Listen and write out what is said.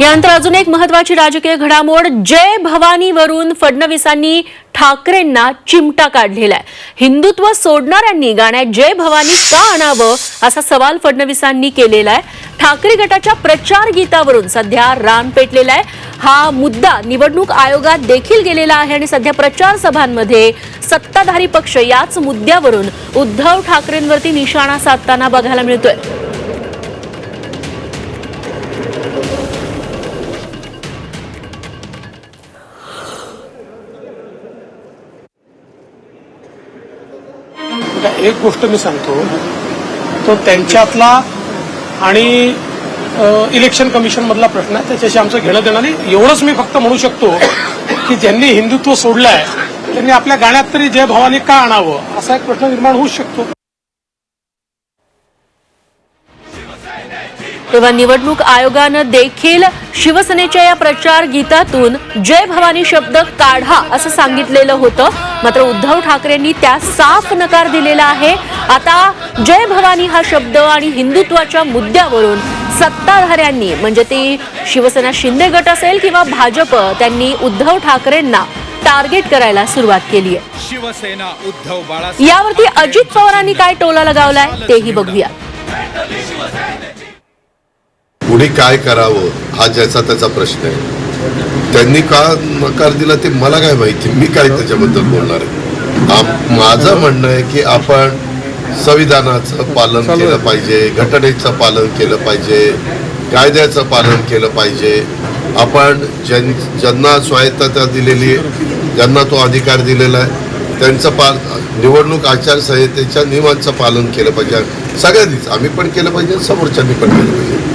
यानंतर अजून एक महत्वाची राजकीय घडामोड. जय भवानीवरून फडणवीसांनी ठाकरेंना चिमटा काढलेला आहे. हिंदुत्व सोडणाऱ्यांनी गाण्यात जय भवानी का आणावं असा सवाल फडणवीसांनी केलेला आहे. ठाकरे गटाच्या प्रचार गीतावरून सध्या रान पेटलेला आहे. हा मुद्दा निवडणूक आयोगात देखील गेलेला आहे आणि सध्या प्रचार सभांमध्ये सत्ताधारी पक्ष याच मुद्द्यावरून उद्धव ठाकरेंवरती निशाणा साधताना बघायला मिळतोय. आता एक गोष्ट मी सांगतो. तो त्यांच्यातला आणि इलेक्शन कमिशन मधला प्रश्न आहे त्याच्याशी आमचं घेणं देणं नाही. एवढंच मी फक्त म्हणू शकतो की ज्यांनी हिंदुत्व सोडलंय त्यांनी आपल्या गाण्यात तरी जय भवानी का आणावं? असा एक प्रश्न निर्माण होऊ शकतो. तेव्हा निवडणूक आयोगानं देखील शिवसेनेच्या या प्रचार गीतातून जय भवानी शब्द काढा असं सांगितलेलं होतं. मात्र उद्धव ठाकरेंनी त्या साफ नकार दिलेला आहे. आता जय भवानी हा शब्द आणि हिंदुत्वाच्या मुद्द्यावरून सत्ताधाऱ्यांनी म्हणजे ती शिवसेना शिंदे गट असेल किंवा भाजप त्यांनी उद्धव ठाकरेंना टार्गेट करायला सुरुवात केली आहे. शिवसेना उद्धव बाळा यावरती अजित पवारांनी काय टोला लगावलाय तेही बघूया. पुढे काय करावं हा ज्याचा त्याचा प्रश्न आहे. त्यांनी का नकार दिला ते मला काय माहिती? मी काय त्याच्याबद्दल बोलणार आहे? आप- माझं म्हणणं आहे की आपण संविधानाचं पालन केलं पाहिजे घटनेचं पालन केलं पाहिजे कायद्याचं पालन केलं पाहिजे. आपण ज्यां ज्यांना स्वायत्तता दिलेली आहे ज्यांना तो अधिकार दिलेला आहे त्यांचं पाल निवडणूक आचारसंहितेच्या नियमांचं पालन केलं पाहिजे. सगळ्यांनीच. आम्ही पण केलं पाहिजे समोरच्यांनी पण केलं पाहिजे.